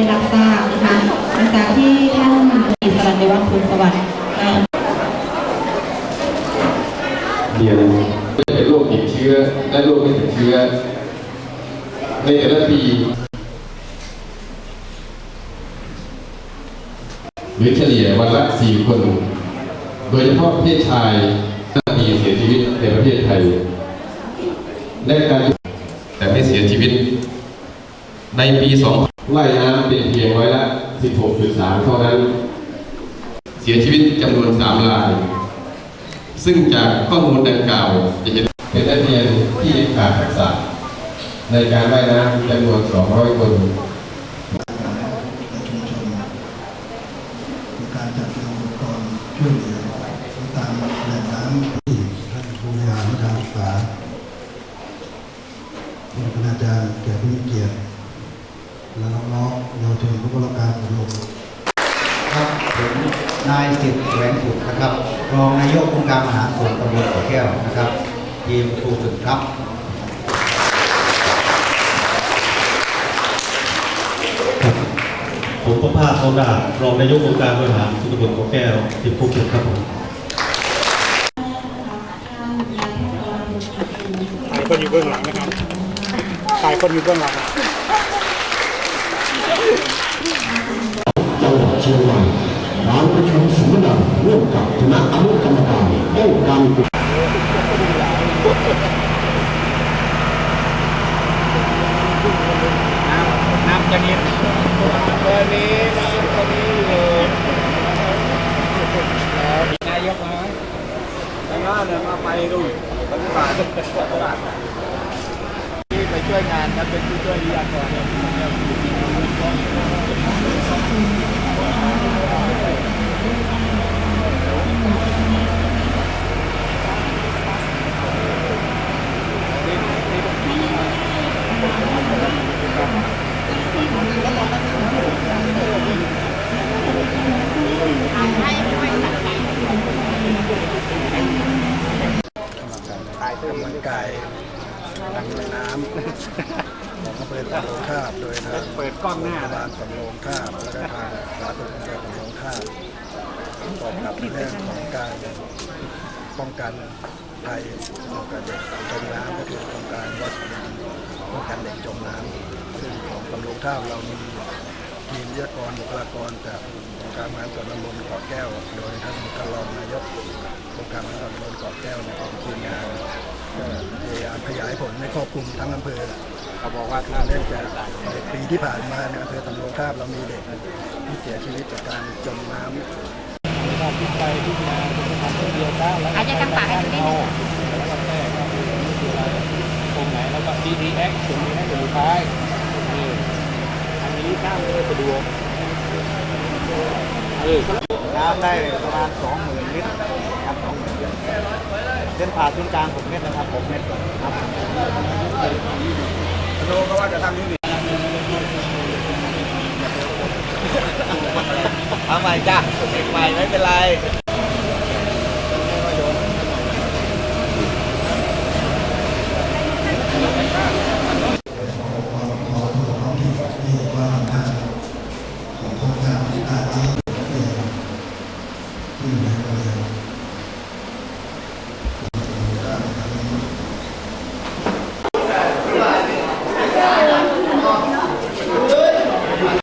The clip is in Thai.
ได้รับทราบนะคะหลังจากที่ท่านอิสระในวัฒน์ภูลสวัสดิ์ได้เรียนเป็นโรคติดเชื้อและโรคไม่ติดเชื้อ ในแต่ละปีหรือเฉลี่ยวันละ 4 คน โดยเฉพาะเพศชายมีเสียชีวิตในประเทศไทย และการแต่ไม่เสียชีวิตในปี 2 ว่ายน้ำเป็นเพียงร้อยละ 16.3 เท่านั้น เสียชีวิตจำนวน 3 ราย ซึ่งจากข้อมูลดังกล่าวจะเห็นเป็นนักเรียนที่ขาดทักษะในการว่ายน้ำจำนวน 200 คนในชุมชนมีการจัดเตรียมอุปกรณ์ช่วยเหลือตามแหล่งน้ำที่ท่านผู้บริหารทางศึกษาท่านคณาจารย์แก่ผู้มีเกียรติและน้องๆ เยาวชนผู้ประกอบการอบรมครับผมนายสิทธิ์แหวนสุขนะครับรองนายกองค์การมหาส่วนตำบลเกาะแก้วนะครับทีมครูฝึกครับผมประภาสทองดาบรองนายกองค์การบริหารส่วนตำบลเกาะแก้วทีมภูเก็ตครับผมถ่ายคนอยู่เบื้องหลังนะครับถ่ายคนอยู่เบื้องหลัง จังหวัดเชียงใหม่การประชุมสัมมนาร่วมกับคณะอนุกรรมการป้องกันน้ำจะนิดเบอร์นี้น้ำตัวนี้เลยนายกนะแล้วก็เดินมาไปดูปฏิบัติที่ไปช่วยงานครับเป็นผู้ช่วยวิทยากรถ่ย เพิ่มกำลังกายนักน้ำของอำเภอสำโรงทาบโดยทางเปิดกล้องหน้าบ้าลสำโรงทาบแล้วก็ทางสาธารณสุขอำเภอสำโรงทาบประกอบกับเรื่องของการป้องกันภัยป้องกันเด็กจมน้ำก็คือโครงการวัดป้องกันเด็กจมน้ำซึ่งของสำโรงทาบเรามีทีมวิทยากรบุคลากรจากองค์การมหาส่วนตำบลเกาะแก้ว โดยท่านกรองนายกองค์การมหาส่วนตำบลเกาะแก้วในยเป็นทีมงาน พยายามขยายผลให้ครอบคลุมทั้งอำเภอเขาบอกว่าคือเนื่องจากเด็กปีที่ผ่านมาในอำเภอตำโรงทาบเรามีเด็กที่เสียชีวิตจากการจมน้ำอาจจะทำปากให้ดูนิดนึงตรงไหนแล้วก็ DDX ตรงนี้ให้อยู่ท้ายนี่อันนี้ข้ามเลยสะดวกเออน้ำได้ประมาณ20,000ลิตรครับ20,000ลิตร ส้นผ่าศูนย์กลาง6เมตรนะครับ6เมตรครับโลก็ว่าจะทำนี่เอาใหม่จ้ะใหม่ไม่เป็นไร